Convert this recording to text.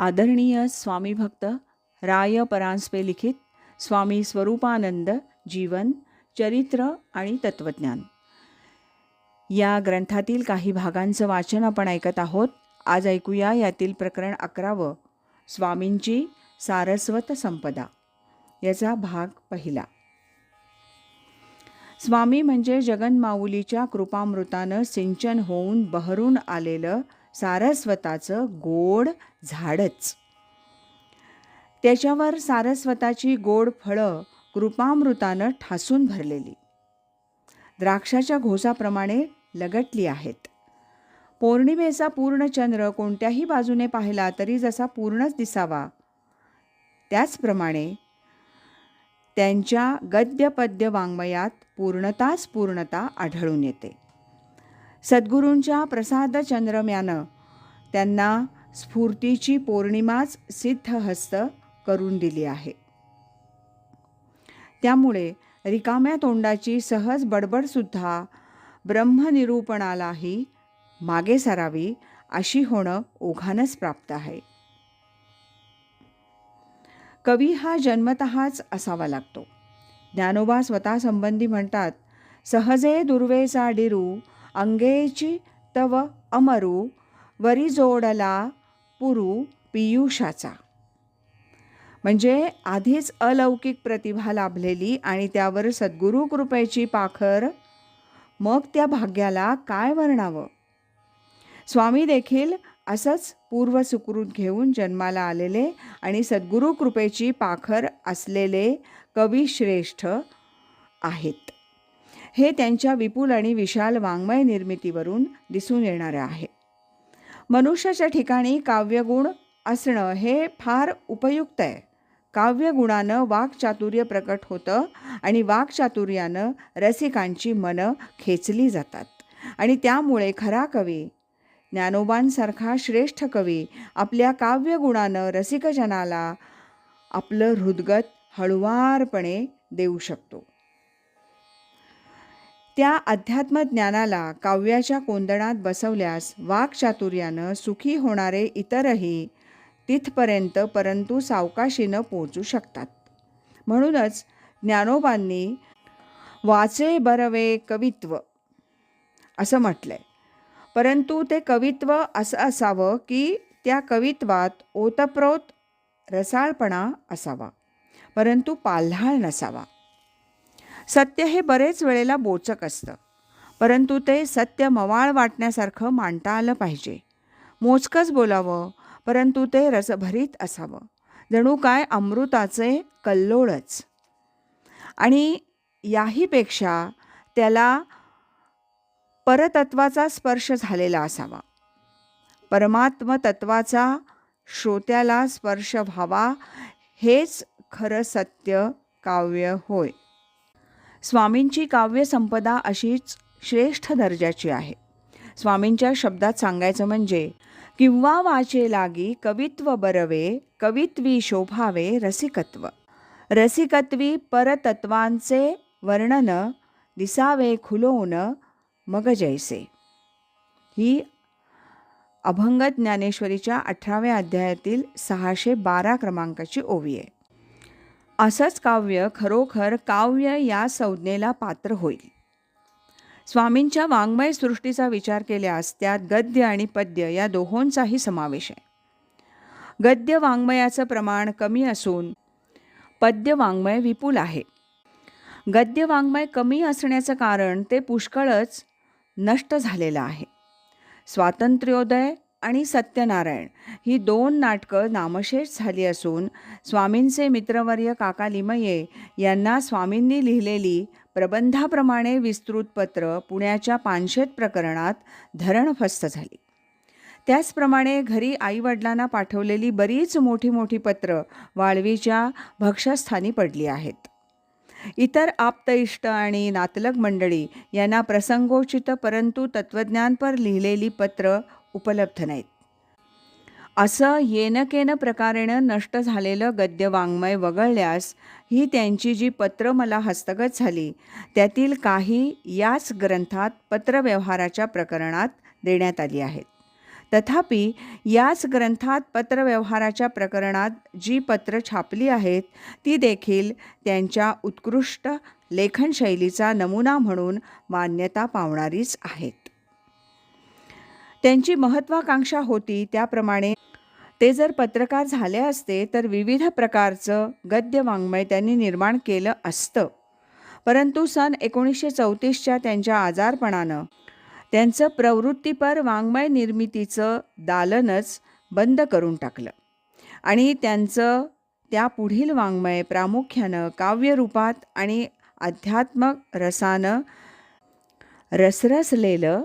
आदरणीय स्वामी भक्त राय परांजपे लिखित स्वामी स्वरूपानंद जीवन चरित्र आणि तत्त्वज्ञान या ग्रंथातील काही भागांचं वाचन आपण ऐकत आहोत. आज ऐकूया यातील प्रकरण अकरावं स्वामींची सारस्वत संपदा. याचा भाग पहिला. स्वामी म्हणजे जगन्माऊलीच्या कृपामृतानं सिंचन होऊन बहरून आलेलं सारस्वताचं गोड झाडच. त्याच्यावर सारस्वताची गोड फळं कृपामृतानं ठासून भरलेली. द्राक्षाच्या घोसाप्रमाणे लगटली आहेत. पौर्णिमेचा पूर्ण चंद्र कोणत्याही बाजूने पाहिला तरी जसा पूर्णच दिसावा त्याचप्रमाणे त्यांच्या गद्यपद्य वाङ्मयात पूर्णताच पूर्णता आढळून येते. सद्गुरूंच्या प्रसाद चंद्रम्यानं त्यांना स्फूर्तीची पौर्णिमाच सिद्धहस्त करून दिली आहे. त्यामुळे रिकाम्या तोंडाची सहज बडबडसुद्धा ब्रह्मनिरूपणालाही मागे सरावी अशी होणं ओघानच प्राप्त आहे. कवी हा जन्मतःच असावा लागतो. ज्ञानोबा स्वतःसंबंधी म्हणतात सहजे दुर्वेचा डिरू अंगेची तव अमरू वरी जोडला पुरू पियुषाचा. म्हणजे आधीच अलौकिक प्रतिभा लाभलेली आणि त्यावर सद्गुरू कृपेची पाखर मग त्या भाग्याला काय वर्णावं? स्वामी देखील असंच पूर्वसुकृत घेऊन जन्माला आलेले आणि सद्गुरू कृपेची पाखर असलेले कविश्रेष्ठ आहेत. हे त्यांच्या विपुल आणि विशाल वाङ्मय निर्मितीवरून दिसून येणारं आहे. मनुष्याच्या ठिकाणी काव्यगुण असणं हे फार उपयुक्त आहे. काव्यगुणानं वाक्चातुर्य प्रकट होतं आणि वाक्चातुर्यानं रसिकांची मनं खेचली जातात. आणि त्यामुळे खरा कवी ज्ञानोबांसारखा श्रेष्ठ कवी आपल्या काव्यगुणानं रसिकजनाला आपलं हृदगत हळुवारपणे देऊ शकतो. त्या अध्यात्मज्ञानाला काव्याच्या कोंदणात बसवल्यास वाक्चातुर्यानं सुखी होणारे इतरही तिथपर्यंत परंतु सावकाशीनं पोचू शकतात. म्हणूनच ज्ञानोबांनी वाचे बरवे कवित्व असं म्हटलंय. परंतु ते कवित्व असं असावं की त्या कवित्वात ओतप्रोत रसाळपणा असावा परंतु पाल्हाळ नसावा. सत्य हे बरेच वेळेला बोचक असतं. परंतु ते सत्य मवाळ वाटण्यासारखं मांडता आलं पाहिजे. मोजकंच बोलावं परंतु ते रसभरीत असावं. जणू काय अमृताचे कल्लोळच. आणि याहीपेक्षा त्याला परतत्वाचा स्पर्श झालेला असावा. परमात्मतत्वाचा श्रोत्याला स्पर्श व्हावा हेच खरं सत्य काव्य होय. स्वामींची काव्यसंपदा अशीच श्रेष्ठ दर्जाची आहे. स्वामींच्या शब्दात सांगायचं म्हणजे किंवा वाचे लागी कवित्व बरवे कवित्वी शोभावे रसिकत्व. रसिकत्वी परतत्वांचे वर्णन दिसावे खुलोन मग जैसे. ही अभंग ज्ञानेश्वरीच्या अठराव्या अध्यायातील सहाशे बारा क्रमांकाची ओवी आहे. असंच काव्य खरोखर काव्य या संज्ञेला पात्र होईल. स्वामींच्या वाङ्मय सृष्टीचा विचार केल्यास त्यात गद्य आणि पद्य या दोहोंचाही समावेश आहे. गद्य वाङ्मयाचं प्रमाण कमी असून पद्य वाङ्मय विपुल आहे. गद्य वाङ्मय कमी असण्याचं कारण ते पुष्कळच नष्ट झालेलं आहे. स्वातंत्र्योदय आणि सत्यनारायण. ही दोन नाटकं नामशेष झाली असून स्वामींचे मित्रवर्य काका लिमये यांना स्वामींनी लिहिलेली प्रबंधाप्रमाणे विस्तृत पत्र पुण्याच्या पानशेत प्रकरणात धरणफस्त झाली. त्याचप्रमाणे घरी आईवडिलांना पाठवलेली बरीच मोठी मोठी पत्र वाळवीच्या भक्षस्थानी पडली आहेत. इतर आप्तइष्ट आणि नातलग मंडळी यांना प्रसंगोचित परंतु तत्त्वज्ञानपर लिहिलेली पत्र उपलब्ध नाहीत. असं येनकेन प्रकारेनं नष्ट झालेलं गद्य वाङ्मय वगळल्यास ही त्यांची जी पत्र मला हस्तगत झाली त्यातील काही याच ग्रंथात पत्रव्यवहाराच्या प्रकरणात देण्यात आली आहेत. तथापि याच ग्रंथात पत्रव्यवहाराच्या प्रकरणात जी पत्र छापली आहेत ती देखील त्यांच्या उत्कृष्ट लेखनशैलीचा नमुना म्हणून मान्यता पावणारीच आहेत. त्यांची महत्त्वाकांक्षा होती त्याप्रमाणे ते जर पत्रकार झाले असते तर विविध प्रकारचं गद्य वाङ्मय त्यांनी निर्माण केलं असतं. परंतु सन एकोणीसशे चौतीसच्या त्यांच्या आजारपणानं त्यांचं प्रवृत्तीपर वाङ्मय निर्मितीचं दालनच बंद करून टाकलं. आणि त्यांचं त्या पुढील वाङ्मय प्रामुख्यानं काव्यरूपात आणि आध्यात्मक रसानं रसरसलेलं